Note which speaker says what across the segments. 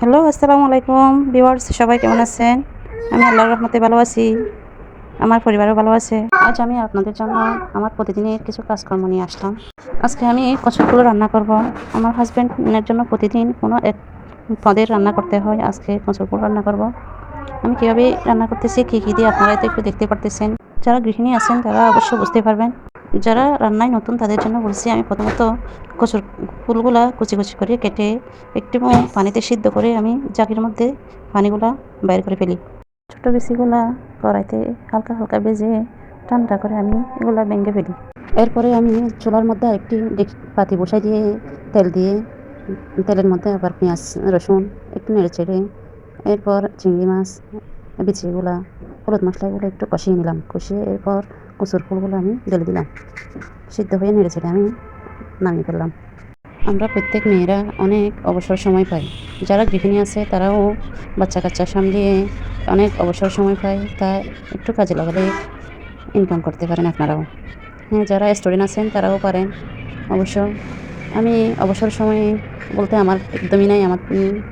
Speaker 1: Hello, আসসালামু আলাইকুম। Viewers, সবাই কেমন আছেন? আমি আল্লাহর রহমতে ভালো আছি। আমার পরিবারও ভালো আছে। আজ আমি আপনাদের জন্য আমার প্রতিদিনের কিছু কাজকর্ম নিয়ে আসলাম। আজকে আমি কচুরগুলো রান্না করব। আমার হাজব্যান্ডের জন্য প্রতিদিন কোনো এক পদের রান্না করতে হয়। আজকে কচুরগুলো রান্না করব। আমি কীভাবে রান্না করতেছি, কী কী দিয়ে আপনারা তো একটু দেখতে পারতেছেন। যারা গৃহিণী আছেন, তারা অবশ্যই বুঝতে পারবেন। যারা রান্নায় নতুন তাদের জন্য বলছি, আমি প্রথমত কচুর ফুলগুলা কুচি কুচি করে কেটে একটু পানিতে সিদ্ধ করে আমি জাগের মধ্যে পানিগুলা বাইর করে ফেলি। ছোটো বেশিগুলা কড়াইতে হালকা হালকা ভেজে ঠান্ডা করে আমি এগুলা ভেঙে ফেলি। এরপরে আমি চুলার মধ্যে ডেক- পাতি বসাই দিয়ে তেল দিয়ে তেলের মধ্যে আবার পেঁয়াজ, রসুন একটু নেড়ে চেড়ে এরপর চিংড়ি মাছ, বিচিগুলা, হলুদ মশলা এগুলো একটু কষিয়ে নিলাম। কষিয়ে এরপর কচুর ফুলগুলো আমি ঢেলে দিলাম। সিদ্ধ হয়ে নেড়ে চেড়ে আমি নামিয়ে ফেললাম। আমরা প্রত্যেক মেয়েরা অনেক অবসর সময় পাই। যারা গৃহিণী আছে, তারাও বাচ্চা কাচ্চা সামলিয়ে অনেক অবসর সময় পায়। তা একটু কাজে লাগালে ইনকাম করতে পারেন আপনারাও। হ্যাঁ যারা স্টুডেন্ট আছেন, তারাও পারেন। অবশ্য আমি অবসর সময়ে বলতে আমার একদমই নাই, আমার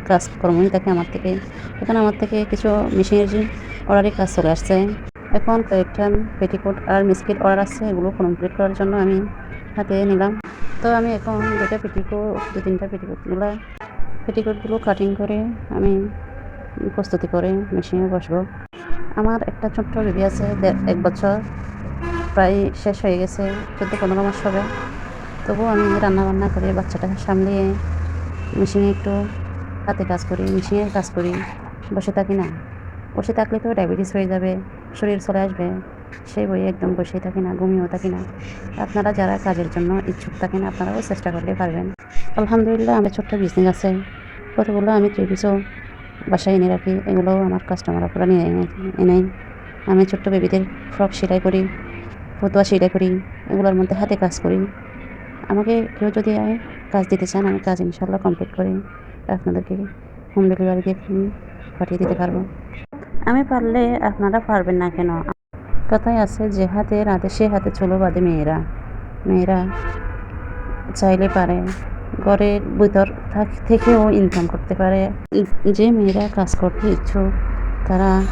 Speaker 1: কাজকর্মই থাকে আমার থেকে। এখন আমার থেকে কিছু মেশিনারি অর্ডারের কাজ চলে আসছে। এখন কয়েকটা পেটিকোট আর মিসকিট অর্ডার আছে, এগুলো কমপ্লিট করার জন্য আমি হাতে নিলাম। তো আমি এখন দুটা পেটিকোট, দু তিনটা পেটিকোটগুলো পেটিকোটগুলো কাটিং করে আমি প্রস্তুতি করে মেশিনে বসবো। আমার একটা ছোট্ট বেবি আছে এক বছর, প্রায় শেষ হয়ে গেছে, চোদ্দ, পনেরো মাস হবে। তবুও আমি রান্না বান্না করে বাচ্চাটাকে সামলিয়ে মেশিনে একটু হাতে কাজ করি মেশিনের কাজ করি। বসে থাকি না। বসে থাকলে তো ডায়াবেটিস হয়ে যাবে। শরীর চলে আসবে, সেই বই একদম বসে থাকি না, ঘুমিয়েও থাকি না। আপনারা যারা কাজের জন্য ইচ্ছুক থাকেন, আপনারাও চেষ্টা করলে পারবেন। আলহামদুলিল্লাহ, আমার ছোট্ট বিজনেস আছে। কতগুলো আমি ত্রিপিসও বাসায় এনে রাখি, এগুলোও আমার কাস্টমার আপনারা নিয়ে এনে- আমি ছোট্ট বেবিদের ফ্রক সেলাই করি, ফতুয়া সেলাই করি, এগুলোর মধ্যে হাতে কাজ করি। আমাকে কেউ যদি কাজ দিতে চান, আমি কাজ ইনশাল্লাহ কমপ্লিট করি আপনাদেরকে হোম ডেলিভারি দিয়ে পাঠিয়ে দিতে পারব। আমি পারলে আপনারা পারবেন না কেন? কথায় আছে যে হাতে রাধে সে হাতে চলো বাদে মেয়েরা। মেয়েরা চাইলে পারে ঘরের ভিতর থাক- থেকেও ইনকাম করতে পারে। যে মেয়েরা কাজ করতে ইচ্ছুক, তারা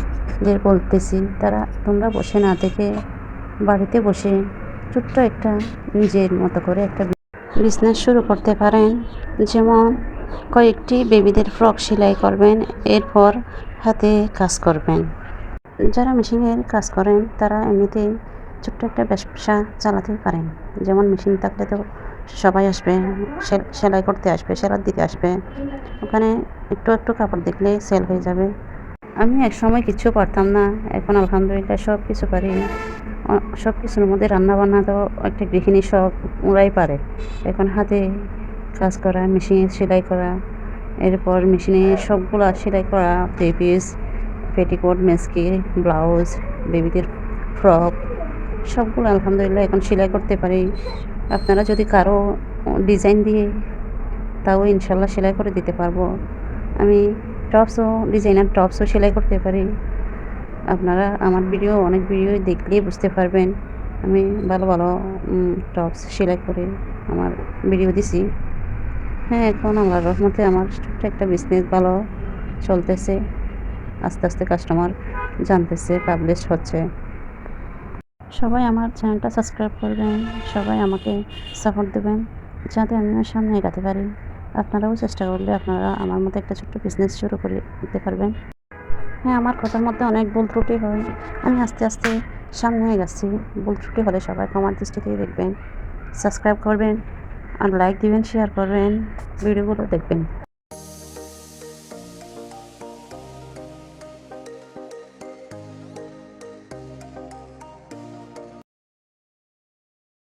Speaker 1: যে বলতেছি, তারা তোমরা বসে না থেকে বাড়িতে বসে ছোট্ট একটা নিজের মতো করে একটা বিজনেস শুরু করতে পারেন। যেমন কয়েকটি বেবিদের ফ্রক সেলাই করবেন, এরপর হাতে কাজ করবেন। যারা মেশিনের কাজ করেন, তারা এমনিতেই ছোট্ট একটা ব্যবসা চালাতে পারেন। যেমন মেশিন থাকলে তো সবাই আসবে, সেল- সেলাই করতে আসবে সেলাই দিতে আসবে। ওখানে একটু একটু কাপড় দেখলে সেল হয়ে যাবে। আমি এক সময় কিছু পারতাম না। এখন আলহামদুলিল্লাহ সব কিছু পারি। সব কিছুর মধ্যে রান্না বান্না তো একটা গৃহিণী সব ওরাই পারে। এখন হাতে কাজ করা, মেশিনে সেলাই করা এরপর মেশিনে সবগুলো সেলাই করা থ্রি পিস পেটিকোট মেসকি ব্লাউজ বেবিদের ফ্রক সবগুলো আলহামদুলিল্লাহ এখন সেলাই করতে পারি। আপনারা যদি কারও ডিজাইন দিয়ে তাও ইনশাল্লাহ সেলাই করে দিতে পারব। আমি টপসও ডিজাইনার টপসও সেলাই করতে পারি। আপনারা আমার ভিডিও অনেক ভিডিও দেখলেই বুঝতে পারবেন। আমি ভালো ভালো টপস সেলাই করে আমার ভিডিও দিছি। হ্যাঁ এখন আমার রহমতে আমার ছোট্ট একটা বিজনেস ভালো চলতেছে। আস্তে আস্তে কাস্টমার জানতেছে পাবলিশ হচ্ছে। সবাই আমার চ্যানেলটা সাবস্ক্রাইব করবেন, সবাই আমাকে সাপোর্ট দেবেন, যাতে আমিও সামনে এগাতে পারি। আপনারাও চেষ্টা করলে আপনারা আমার মতো একটা ছোট্ট বিজনেস শুরু করে দিতে পারবেন। হ্যাঁ আমার কথার মধ্যে অনেক ভুল ত্রুটি হয়। আমি আস্তে আস্তে সামনে গেছি ভুল ত্রুটি হলে সবাই আমার দৃষ্টিতে দেখবেন। সাবস্ক্রাইব করবেন আর লাইক দিবেন শেয়ার করবেন ভিডিওগুলো দেখবেন।